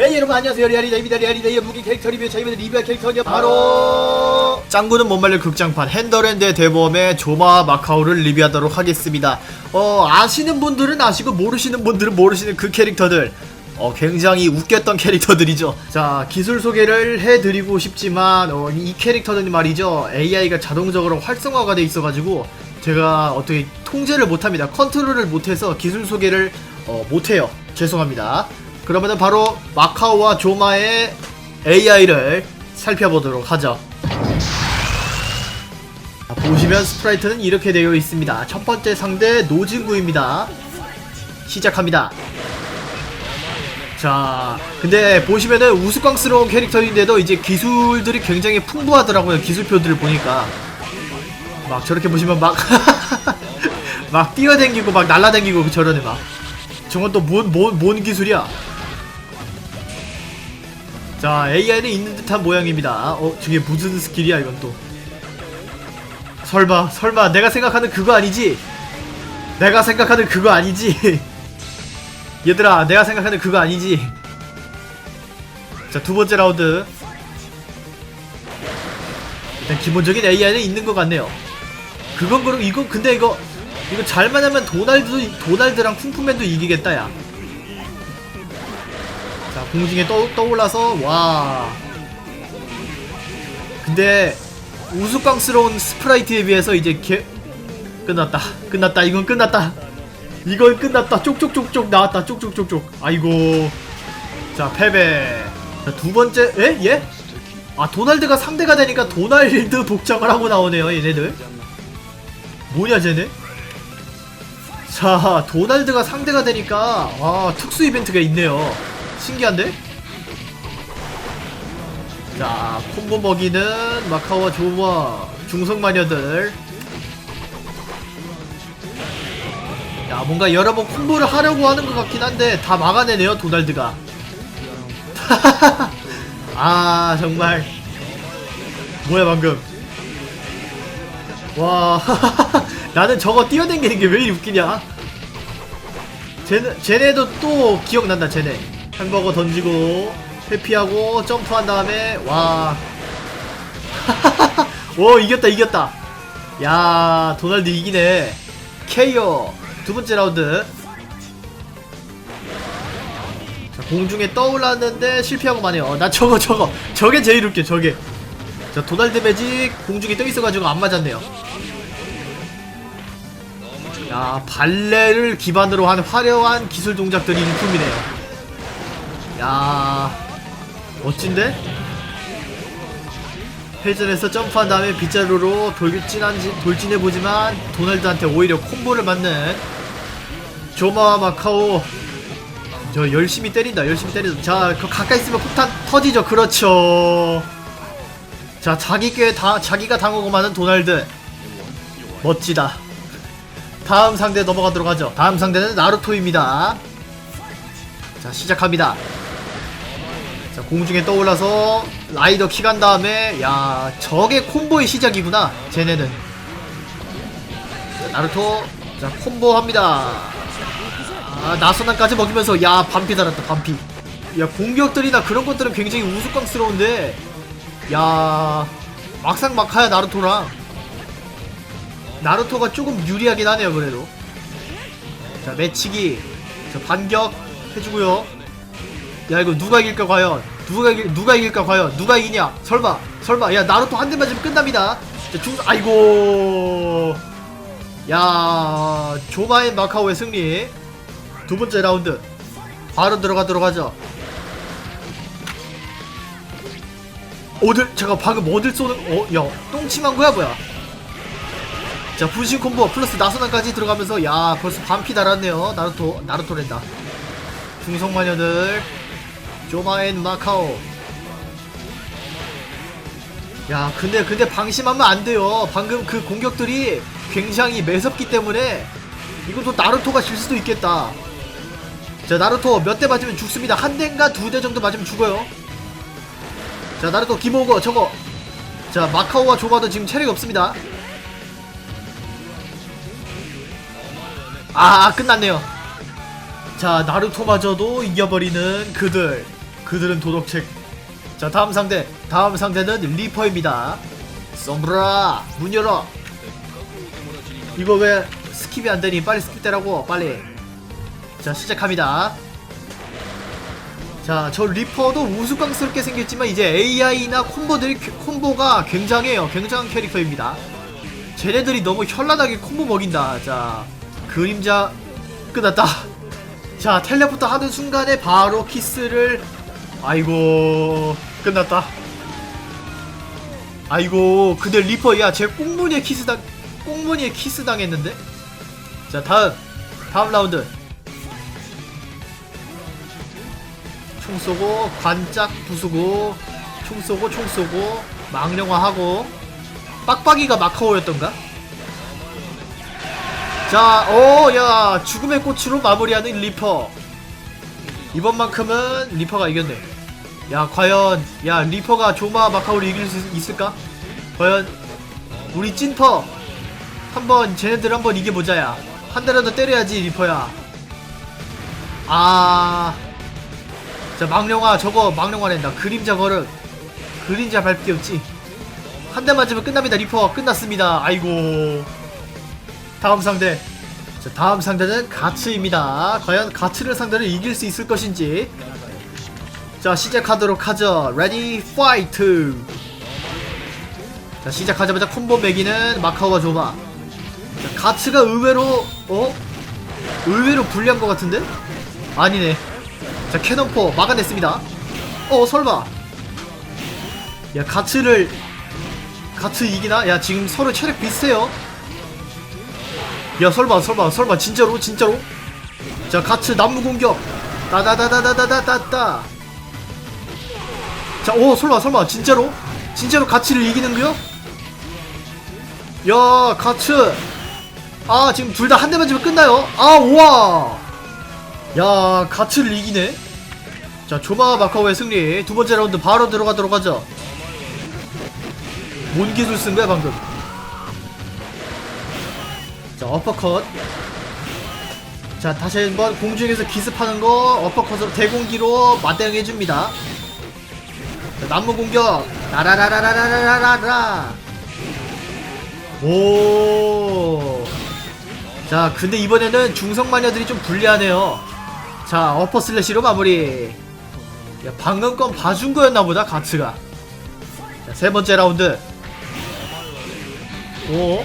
네 여러분 안녕하세요. 리아리다입니다 리아리다의 무기 캐릭터 리뷰. 저희는 리뷰할 캐릭터는 바로 짱구는 못 말릴 극장판 핸더랜드의 대범의 조마 마카오를 리뷰하도록 하겠습니다. 어 아시는 분들은 아시고 모르시는 분들은 모르시는 그 캐릭터들. 어 굉장히 웃겼던 캐릭터들이죠. 자 기술 소개를 해드리고 싶지만 어, 이 캐릭터는 말이죠. AI가 자동적으로 활성화가 돼 있어가지고 제가 어떻게 통제를 못합니다. 컨트롤을 못해서 기술 소개를 어, 못해요. 죄송합니다 그러면은 바로 마카오와 조마의 AI를 살펴보도록 하죠. 자, 보시면 스프라이트는 이렇게 되어 있습니다. 첫 번째 상대 노진구입니다. 시작합니다. 자, 근데 보시면은 우스꽝스러운 캐릭터인데도 이제 기술들이 굉장히 풍부하더라고요. 기술표들을 보니까. 막 저렇게 보시면 막, 막 뛰어댕기고 막 날라댕기고 저러네 막. 저건 또 뭔, 뭔, 뭔 기술이야? 자, AI는 있는 듯한 모양입니다. 어, 저게 무슨 스킬이야, 이건 또. 설마, 설마, 내가 생각하는 그거 아니지? 내가 생각하는 그거 아니지? 얘들아, 내가 생각하는 그거 아니지? 자, 두 번째 라운드. 일단 기본적인 AI는 있는 것 같네요. 그건 그럼, 이거, 근데 이거, 이거 잘만 하면 도날드, 도날드랑 쿵푸맨도 이기겠다, 야. 자 공중에 떠, 떠올라서 와. 근데 우스꽝스러운 스프라이트에 비해서 이제 개 끝났다. 끝났다. 이건 끝났다. 이건 끝났다. 쪽쪽쪽쪽 나왔다. 쪽쪽쪽쪽. 아이고. 자 패배. 자, 두 번째 에? 예? 아 도날드가 상대가 되니까 도날드 복장을 하고 나오네요 얘네들. 뭐냐 쟤네? 자 도날드가 상대가 되니까 아 특수 이벤트가 있네요 신기한데? 자, 콤보 먹이는 마카오와 조마 중성 마녀들. 야, 뭔가 여러 번 콤보를 하려고 하는 것 같긴 한데 다 막아내네요, 도날드가. 아, 정말. 뭐야, 방금. 와, 나는 저거 뛰어댕기는 게 왜 이리 웃기냐? 쟤네, 쟤네도 또 기억난다, 쟤네. 햄버거 던지고 회피하고 점프한 다음에 와. 오 이겼다 이겼다. 야 도날드 이기네. KO 두 번째 라운드. 자 공중에 떠올랐는데 실패하고 마네요. 어, 나 저거 저거 저게 제일 웃겨 저게. 자 도날드 매직 공중에 떠 있어가지고 안 맞았네요. 야 발레를 기반으로 한 화려한 기술 동작들이 일품이네요. 야 멋진데? 회전해서 점프한 다음에 빗자루로 돌진한 돌진해보지만 도날드한테 오히려 콤보를 맞는 조마와 마카오. 저 열심히 때린다 열심히 때린다. 자그 가까이 있으면 폭탄 터지죠. 그렇죠. 자 자기 꾀 다, 자기가 당하고 마는 도날드. 멋지다. 다음 상대 넘어가도록 하죠. 다음 상대는 나루토입니다. 자 시작합니다 자 공중에 떠올라서 라이더 킥한 다음에 야 저게 콤보의 시작이구나 쟤네는. 자, 나루토 자 콤보 합니다. 아 나선한까지 먹이면서 야 반피 달았다 반피. 야 공격들이나 그런 것들은 굉장히 우스꽝스러운데 야 막상 막하야 나루토랑. 나루토가 조금 유리하긴 하네요 그래도. 자 매치기. 자 반격 해주고요 야 이거 누가 이길까 과연? 누가 이길, 누가 이길까 과연? 누가 이기냐? 설마 설마. 야 나루토 한대 맞으면 끝납니다. 자, 중 아이고. 야 조마인 마카오의 승리. 두 번째 라운드. 바로 들어가도록 하죠. 어딜 잠깐 방금 어딜 쏘는 어야 똥침한 거야 뭐야? 자 분신 콤보 플러스 나선한까지 들어가면서 야 벌써 반피 달았네요. 나루토 나루토랜다. 중성마녀들 조마엔 마카오. 야 근데 근데 방심하면 안 돼요. 방금 그 공격들이 굉장히 매섭기 때문에 이것도 나루토가 질 수도 있겠다. 자 나루토 몇 대 맞으면 죽습니다. 한 대인가 두 대 정도 맞으면 죽어요. 자 나루토 기모거 저거. 자 마카오와 조마도 지금 체력이 없습니다. 아 끝났네요. 자 나루토마저도 이겨버리는 그들 그들은 도덕책. 자 다음 상대. 다음 상대는 리퍼입니다. 썸브라 문 열어. 이거 왜 스킵이 안 되니? 빨리 스킵 되라고 빨리. 자 시작합니다. 자 저 리퍼도 우스꽝스럽게 생겼지만 이제 AI나 콤보들이 콤보가 굉장해요. 굉장한 캐릭터입니다. 쟤네들이 너무 현란하게 콤보 먹인다. 자 그림자 끝났다. 자 텔레포트 하는 순간에 바로 키스를 아이고 끝났다 아이고 근데 리퍼 야쟤 꽁무니에 키스 당 꽁무니에 키스 당했는데 자 다음 다음 라운드 총 쏘고 관짝 부수고 총 쏘고 총 쏘고 망령화하고 빡빡이가 마카오였던가? 자, 오, 야, 죽음의 꽃으로 마무리하는 리퍼. 이번만큼은 리퍼가 이겼네. 야, 과연, 야, 리퍼가 조마 마카오를 이길 수 있을까? 과연, 우리 찐퍼. 한번, 쟤네들 한번 이겨보자, 야. 한 대라도 때려야지, 리퍼야. 아. 자, 망령아, 저거 망령아 낸다. 그림자 걸음. 그림자 밟기 없지. 한 대 맞으면 끝납니다, 리퍼. 끝났습니다. 아이고. 다음 상대. 자, 다음 상대는 가츠입니다. 과연 가츠를 상대로 이길 수 있을 것인지. 자, 시작하도록 하죠. 레디, 파이트! 자, 시작하자마자 콤보 매기는 마카오와 조마. 자, 가츠가 의외로, 어? 의외로 불리한 것 같은데? 아니네. 자, 캐논포 막아냈습니다. 어, 설마. 야, 가츠를, 가츠 이기나? 야, 지금 서로 체력 비슷해요. 야 설마 설마 설마 진짜로 진짜로 자 가츠 나무 공격 따다다다다다다다 자 오 설마 설마 진짜로? 진짜로 가츠를 이기는 거요? 야 가츠. 아 지금 둘 다 한 대만 지면 끝나요? 아 우와. 야 가츠를 이기네. 자 조마 마카오의 승리. 두 번째 라운드 바로 들어가도록 하죠. 뭔 기술 쓴 거야 방금? 자 어퍼컷. 자 다시 한번 공중에서 기습하는 거 어퍼컷으로 대공기로 맞대응해줍니다 자, 나무 공격. 라라라라라라라라 오 자 근데 이번에는 중성 마녀들이 좀 불리하네요. 자 어퍼 슬래시로 마무리. 야 방금 건 봐준 거였나 보다 가츠가. 자, 세 번째 라운드. 오.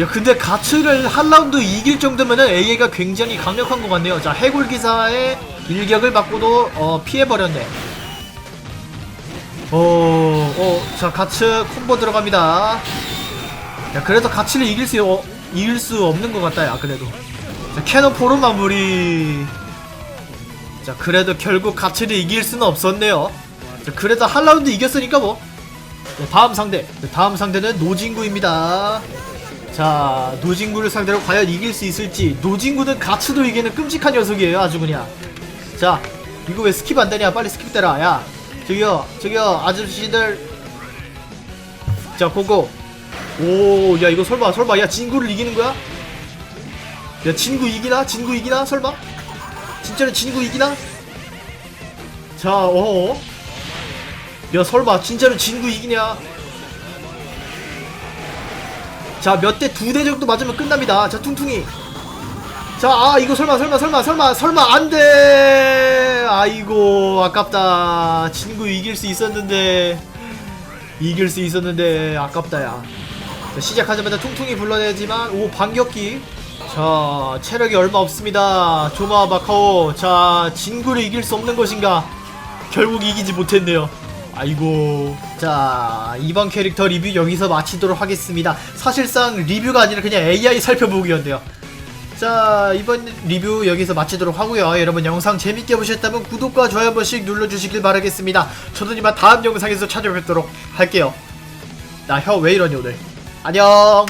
야 근데 가츠를 한 라운드 이길 정도면은 AA가 굉장히 강력한 것 같네요. 자 해골 기사의 일격을 받고도 어, 피해버렸네. 어 어 자 가츠 콤보 들어갑니다. 야 그래도 가츠를 이길 수 어, 이길 수 없는 것 같다 야 그래도. 자 캐논 포로 마무리. 자 그래도 결국 가츠를 이길 수는 없었네요. 자 그래도 한 라운드 이겼으니까 뭐. 자, 다음 상대. 자, 다음 상대는 노진구입니다. 자 노진구를 상대로 과연 이길 수 있을지. 노진구는 가츠도 이기는 끔찍한 녀석이에요 아주 그냥 자 이거 왜 스킵 안되냐 빨리 스킵 되라 야 저기요 저기요 아저씨들 자 고고 오 야 이거 설마 설마 야 진구를 이기는 거야? 야 진구 이기나? 진구 이기나? 설마? 진짜로 진구 이기나? 자 어어 야 설마 진짜로 진구 이기냐? 자, 몇 대 두 대 정도 맞으면 끝납니다. 자, 퉁퉁이. 자, 아, 이거 설마, 설마, 설마, 설마, 설마, 안 돼! 아이고, 아깝다. 친구 이길 수 있었는데. 이길 수 있었는데, 아깝다, 야. 자, 시작하자마자 퉁퉁이 불러내지만, 오, 반격기. 자, 체력이 얼마 없습니다. 조마 마카오. 자, 진구를 이길 수 없는 것인가? 결국 이기지 못했네요. 아이고 자 이번 캐릭터 리뷰 여기서 마치도록 하겠습니다 사실상 리뷰가 아니라 그냥 AI 살펴보기였네요 자 이번 리뷰 여기서 마치도록 하고요. 여러분 영상 재밌게 보셨다면 구독과 좋아요 한 번씩 눌러주시길 바라겠습니다. 저는 이만 다음 영상에서 찾아뵙도록 할게요. 나 혀 왜 이러니 오늘? 안녕